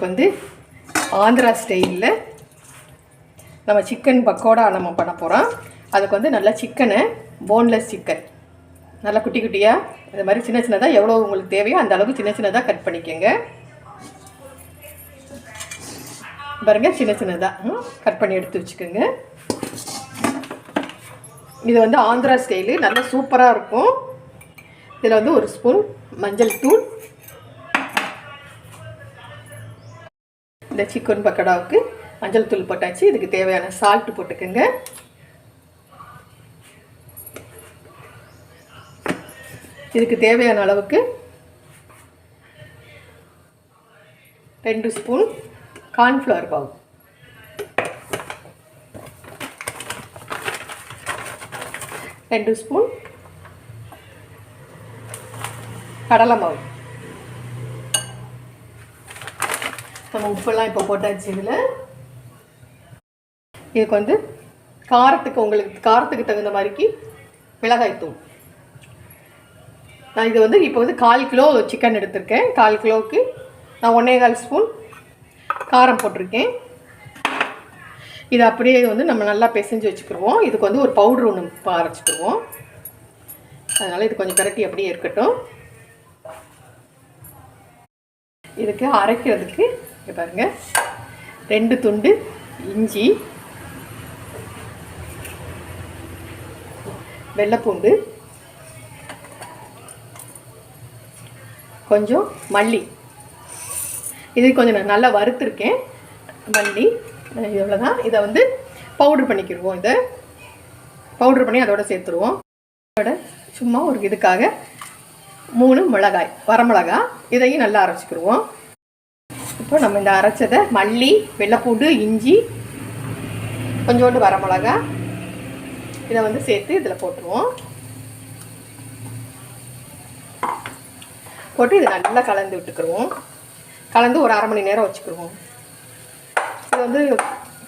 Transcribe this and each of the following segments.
உங்களுக்கு வந்து ஆந்திரா ஸ்டைலில் நம்ம சிக்கன் பக்கோடா நம்ம பண்ண போகிறோம் அதுக்கு வந்து நல்லா சிக்கனை போன்லெஸ் சிக்கன் நல்லா குட்டி குட்டியாக இந்த மாதிரி சின்ன சின்னதாக எவ்வளோ உங்களுக்கு தேவையோ அந்த அளவுக்கு சின்ன சின்னதாக கட் பண்ணிக்கோங்க. பாருங்கள் சின்ன சின்னதாக கட் பண்ணி எடுத்து வச்சுக்கோங்க. இது வந்து ஆந்திரா ஸ்டைலு நல்லா சூப்பராக இருக்கும். இதில் வந்து ஒரு ஸ்பூன் மஞ்சள் தூள் இந்த சிக்கன் பக்கோடாவுக்கு மஞ்சள் தூள் போட்டாச்சு. இதுக்கு தேவையான சால்ட்டு போட்டுக்கோங்க. இதுக்கு தேவையான அளவுக்கு ரெண்டு ஸ்பூன் கார்ன்ஃப்ளவர் மாவு ரெண்டு ஸ்பூன் கடலை மாவு. நம்ம உப்பெல்லாம் இப்போ போட்டாச்சு இதில். இதுக்கு வந்து காரத்துக்கு உங்களுக்கு காரத்துக்கு தகுந்த மாதிரிக்கு மிளகாய் தூள். நான் இது வந்து இப்போ வந்து கால் கிலோ சிக்கன் எடுத்திருக்கேன். கால் கிலோவுக்கு நான் ஒன்றே கால் ஸ்பூன் காரம் போட்டிருக்கேன். இது அப்படியே வந்து நம்ம நல்லா பிசைஞ்சு வச்சுக்கிடுவோம் இதுக்கு வந்து ஒரு பவுட்ரு ஒன்று அரைச்சிக்கிடுவோம் அதனால் இது கொஞ்சம் கரட்டி அப்படியே இருக்கட்டும். இதுக்கு அரைக்கிறதுக்கு இங்கே பாருங்கள் ரெண்டு துண்டு இஞ்சி வெள்ளைப்பூண்டு கொஞ்சம் மல்லி. இது கொஞ்சம் நான் நல்லா வறுத்துருக்கேன். மல்லி இவ்வளோ தான் இதை வந்து பவுட்ரு பண்ணிக்கிடுவோம் இதை. பவுட்ரு பண்ணி அதோட சேர்த்துருவோம். அதோட சும்மா ஒரு இதுக்காக மூணு மிளகாய் வரமிளகாய். இதையும் நல்லா அரைச்சிக்கிடுவோம் இப்போ நம்ம இந்த அரைச்சதை மல்லி வெள்ளைப்பூண்டு இஞ்சி கொஞ்சோண்டு வரமிளகா இதை வந்து சேர்த்து இதில் போட்டுருவோம். போட்டு இது நல்லா கலந்து விட்டுக்குருவோம். கலந்து ஒரு அரை மணி நேரம் வச்சுக்கிடுவோம் இது வந்து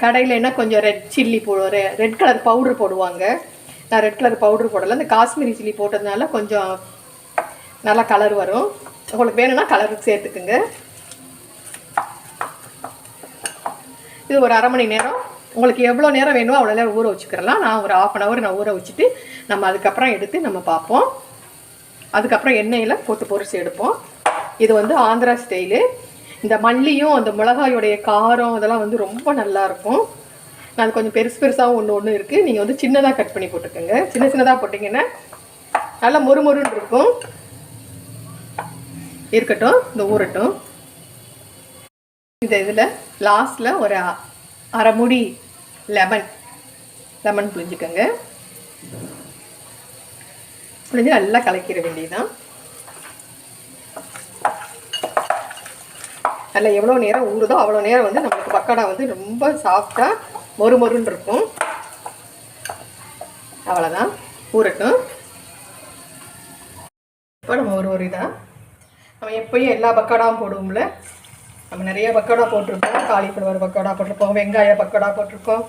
கடையில் என்ன கொஞ்சம் ரெட் சில்லி போடு ரெட் கலர் பவுட்ரு போடுவாங்க. நான் ரெட் கலர் பவுட்ரு போடலை. இந்த காஷ்மீரி சில்லி போட்டதுனால கொஞ்சம் நல்லா கலர் வரும். உங்களுக்கு வேணும்னா கலருக்கு சேர்த்துக்குங்க. இது ஒரு அரை மணி நேரம். உங்களுக்கு எவ்வளோ நேரம் வேணுமோ அவ்வளோ நேரம் ஊற வச்சுக்கிறலாம். நான் ஒரு ஆஃப் அன் ஹவர் நான் ஊற வச்சுட்டு நம்ம அதுக்கப்புறம் எடுத்து நம்ம பார்ப்போம். அதுக்கப்புறம் எண்ணெயில் போட்டு பொரிச்சு எடுப்போம். இது வந்து ஆந்திரா ஸ்டைலு இந்த மல்லியும் அந்த மிளகாயோடைய காரம் இதெல்லாம் வந்து ரொம்ப நல்லா இருக்கும். அது கொஞ்சம் பெருசு பெருசாகவும் ஒன்று ஒன்று இருக்குது நீங்கள் வந்து சின்னதாக கட் பண்ணி போட்டுக்கோங்க. சின்ன சின்னதாக போட்டிங்கன்னா நல்லா மொறுமொறுன்னு இருக்கும். இருக்கட்டும் இந்த ஊறட்டும். இந்த இதில் லாஸ்ட்டில் ஒரு அரைமுடி அரை முடி லெமன் லெமன் புளிஞ்சுக்கோங்க புளிஞ்சு நல்லா கலக்கிற வேண்டியதுதான். நல்லா எவ்வளோ நேரம் ஊறுதோ அவ்வளோ நேரம் வந்து நம்மளுக்கு பக்கோடா வந்து ரொம்ப சாஃப்டாக மொறு மொறுன்னு இருக்கும். அவ்வளோதான் ஊறட்டும். இப்போ நம்ம ஒரு ஒரு இதாக நம்ம எப்பயும் எல்லா பக்கோடாவும் போடுவோம்ல. நம்ம நிறைய பக்கோடா போட்டிருப்போம் காலிஃப்ளவர் பக்கோடா போட்டிருப்போம் வெங்காய பக்கோடா போட்டிருக்கோம்.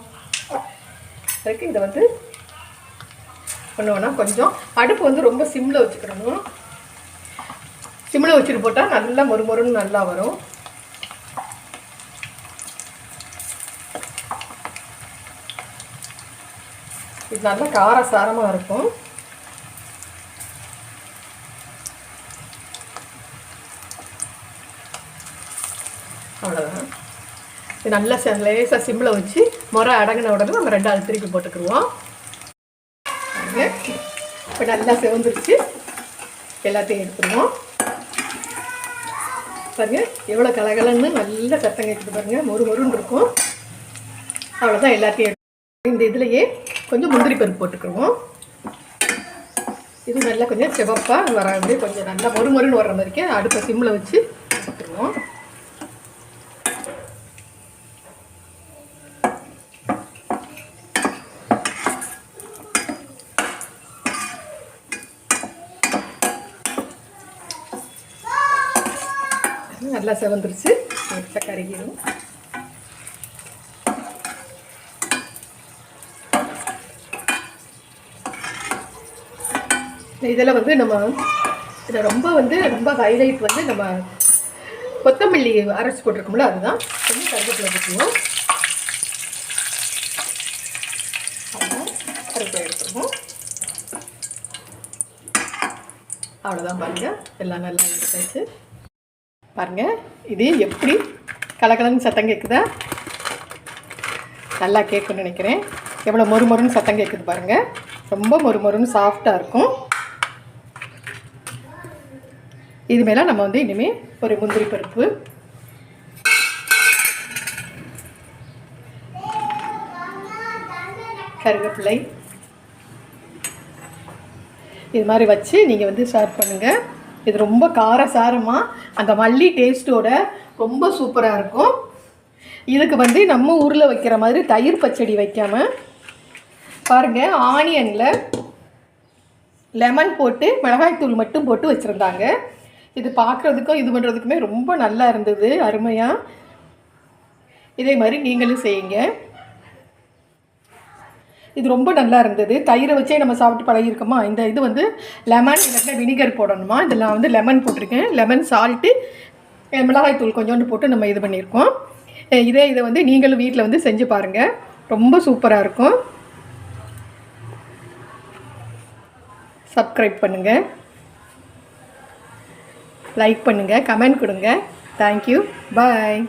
அதுக்கு இதை வந்து பண்ணுவோன்னா கொஞ்சம் அடுப்பு வந்து ரொம்ப சிம்மில் வச்சுக்கிடணும் சிம்மில் வச்சுட்டு போட்டால் நல்லா மொறு மொறுன்னு நல்லா வரும். இது நல்லா காரசாரமாக இருக்கும். அவ்வளோதான் இது நல்லா லேசாக சிம்மில் வச்சு முறை அடங்கின உடனே நம்ம ஆள் திருப்பி போட்டுக்கிடுவோம் இப்போ நல்லா சிவந்துருச்சு. எல்லாத்தையும் எடுத்துருவோம். பாருங்கள் எவ்வளோ கலகலன்னு நல்லா சத்தம் கேட்குது பாருங்கள் மொறு மொறுன்னு இருக்கும். அவ்வளோதான் எல்லாத்தையும் இந்த இதுலேயே கொஞ்சம் முந்திரி பருப்பு போட்டுக்கிடுவோம் இது நல்லா கொஞ்சம் சிவப்பாக வர வந்து கொஞ்சம் நல்லா மொறு மொறுன்னு வர்ற மாதிரிக்கு அடுப்பை சிம்மில் வச்சு போட்டுருவோம் நல்லா செவந்துருச்சு. எடுத்த கருகிடும் இதில் வந்து நம்ம இதில் ரொம்ப வந்து ரொம்ப ஹைலைட் வந்து நம்ம கொத்தமல்லி அரைச்சி போட்டிருக்கோம்ல அதுதான். கொஞ்சம் கருவேப்பிலை போட்டுருவோம் கருவேப்பிலை எடுத்துருவோம் அவ்வளோதான் பாருங்க. எல்லாம் நல்லா எடுத்தாச்சு பாருங்கள் இது எப்படி கலகலன்னு சத்தம் கேட்குதா நல்லா கேட்கும்னு நினைக்கிறேன். எவ்வளோ மொறு மொறுன்னு சத்தம் கேட்குது பாருங்கள் ரொம்ப மொறு மொறுன்னு சாஃப்டாக இருக்கும். இது மேலே நம்ம வந்து இனிமேல் ஒரு முந்திரி பருப்பு. கருவேப்பிலை. இது மாதிரி வச்சு நீங்கள் வந்து சர்வ் பண்ணுங்கள் இது ரொம்ப காரசாரமாக அந்த மல்லி டேஸ்ட்டோட ரொம்ப சூப்பராக இருக்கும். இதுக்கு வந்து நம்ம ஊரில் வைக்கிற மாதிரி தயிர் பச்சடி வைக்காமல் பாருங்கள் ஆனியனில் லெமன் போட்டு மிளகாய்த்தூள் மட்டும் போட்டு வச்சுருந்தாங்க. இது பார்க்குறதுக்கும் இது பண்ணுறதுக்குமே ரொம்ப நல்லா இருந்தது அருமையாக இதே மாதிரி நீங்களும் செய்யுங்க. இது ரொம்ப நல்லா இருந்தது. தயிரை வச்சே நம்ம சாப்பிட்டு பழகிருக்கோமா இந்த இது வந்து லெமன் இல்லாட்டினா வினிகர் போடணுமா? இதில் நான் வந்து லெமன் போட்டிருக்கேன். லெமன் சால்ட்டு மிளகாய் தூள் கொஞ்சோண்டு போட்டு நம்ம இது பண்ணியிருக்கோம். இதே இதை வந்து நீங்களும் வீட்டில் வந்து செஞ்சு பாருங்கள் ரொம்ப சூப்பராக இருக்கும். சப்ஸ்கிரைப் பண்ணுங்கள் லைக் பண்ணுங்கள் கமெண்ட் கொடுங்க. Thank you bye